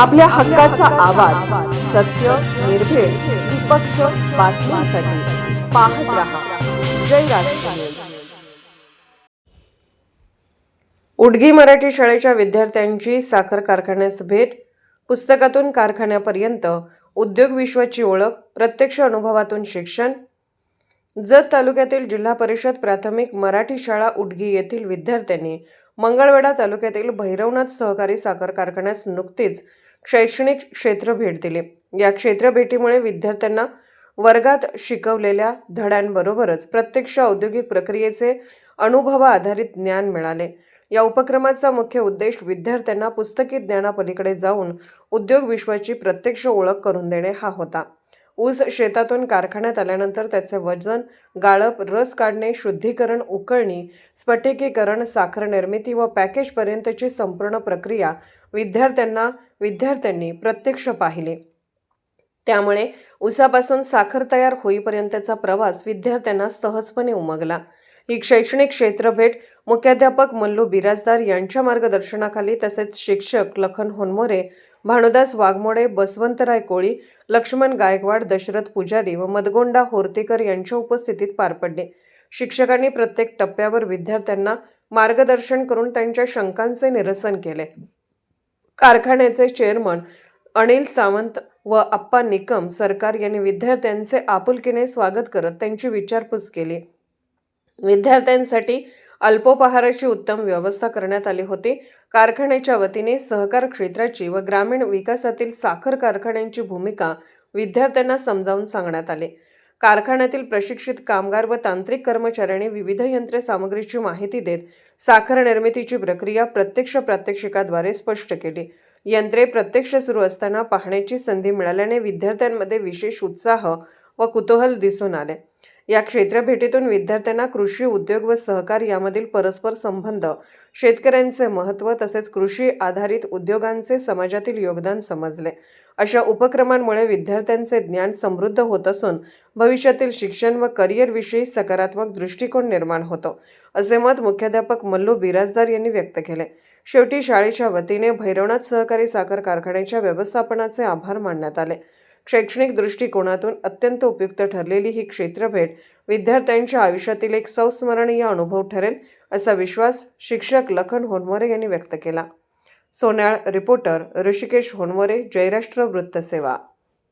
आपल्या हक्काचा आवाज सत्य निर्भेळ निपक्ष बातम्यांसाठी पाहत राहा. जय राष्ट्र उडगी मराठी शाळेच्या विद्यार्थ्यांची साखर कारखान्यास भेट पुस्तकातून कारखान्यापर्यंत उद्योग विश्वाची ओळख प्रत्यक्ष अनुभवातून शिक्षण. जत तालुक्यातील जिल्हा परिषद प्राथमिक मराठी शाळा उडगी येथील विद्यार्थ्यांनी मंगळवेढा तालुक्यातील भैरवनाथ सहकारी साखर कारखान्यास नुकतीच शैक्षणिक क्षेत्र भेट दिली. या क्षेत्र भेटीमुळे विद्यार्थ्यांना वर्गात शिकवलेल्या धड्यांबरोबरच प्रत्यक्ष औद्योगिक प्रक्रियेचे अनुभव आधारित ज्ञान मिळाले. या उपक्रमाचा मुख्य उद्देश विद्यार्थ्यांना पुस्तकी ज्ञानापलीकडे जाऊन उद्योग विश्वाची प्रत्यक्ष ओळख करून देणे हा होता. ऊस शेतातून कारखान्यात आल्यानंतर त्याचे वजन गाळप रस काढणे शुद्धीकरण उकळणी स्फटिकीकरण साखर निर्मिती व पॅकेजपर्यंतची संपूर्ण प्रक्रिया विद्यार्थ्यांना विद्यार्थ्यांनी प्रत्यक्ष पाहिले. त्यामुळे उसापासून साखर तयार होईपर्यंतचा प्रवास विद्यार्थ्यांना सहजपणे उमगला. ही शैक्षणिक क्षेत्र भेट मुख्याध्यापक मल्लू बिराजदार यांच्या मार्गदर्शनाखाली तसेच शिक्षक लखन होनमोरे भानुदास वाघमोडे बसवंतराय कोळी लक्ष्मण गायकवाड दशरथ पुजारी व मदगोंडा होर्तेकर यांच्या उपस्थितीत पार पडले. शिक्षकांनी प्रत्येक टप्प्यावर विद्यार्थ्यांना मार्गदर्शन करून त्यांच्या शंकांचे निरसन केले. कारखान्याचे चेअरमन अनिल सावंत व अप्पा निकम सरकार यांनी विद्यार्थ्यांचे आपुलकीने स्वागत करत त्यांची विचारपूस केली. विद्यार्थ्यांसाठी अल्पोपहाराची उत्तम व्यवस्था करण्यात आली होती. कारखान्याच्या वतीने सहकार क्षेत्राची व ग्रामीण विकासातील साखर कारखान्यांची भूमिका विद्यार्थ्यांना समजावून सांगण्यात आले. कारखान्यातील प्रशिक्षित कामगार व तांत्रिक कर्मचाऱ्यांनी विविध यंत्रसामग्रीची माहिती देत साखर निर्मितीची प्रक्रिया प्रत्यक्ष प्रात्यक्षिकाद्वारे स्पष्ट केली. यंत्रे प्रत्यक्ष सुरू असताना पाहण्याची संधी मिळाल्याने विद्यार्थ्यांमध्ये विशेष उत्साह व कुतूहल दिसून आले. या क्षेत्रभेटीतून विद्यार्थ्यांना कृषी उद्योग व सहकार यामधील परस्पर संबंध शेतकऱ्यांचे महत्त्व तसेच कृषी आधारित उद्योगांचे समाजातील योगदान समजले. अशा उपक्रमांमुळे विद्यार्थ्यांचे ज्ञान समृद्ध होत असून भविष्यातील शिक्षण व करिअरविषयी सकारात्मक दृष्टिकोन निर्माण होतो असे मत मुख्याध्यापक मल्लू बिराजदार यांनी व्यक्त केले. शेवटी शाळेच्या वतीने भैरवनाथ सहकारी साखर कारखान्याच्या व्यवस्थापनाचे आभार मानण्यात आले. शैक्षणिक दृष्टिकोनातून अत्यंत उपयुक्त ठरलेली ही क्षेत्रभेट विद्यार्थ्यांच्या आयुष्यातील एक संस्मरणीय अनुभव ठरेल असा विश्वास शिक्षक लखन होनमोरे यांनी व्यक्त केला. सोन्याळ रिपोर्टर ऋषिकेश होनमोरे जयराष्ट्र वृत्तसेवा.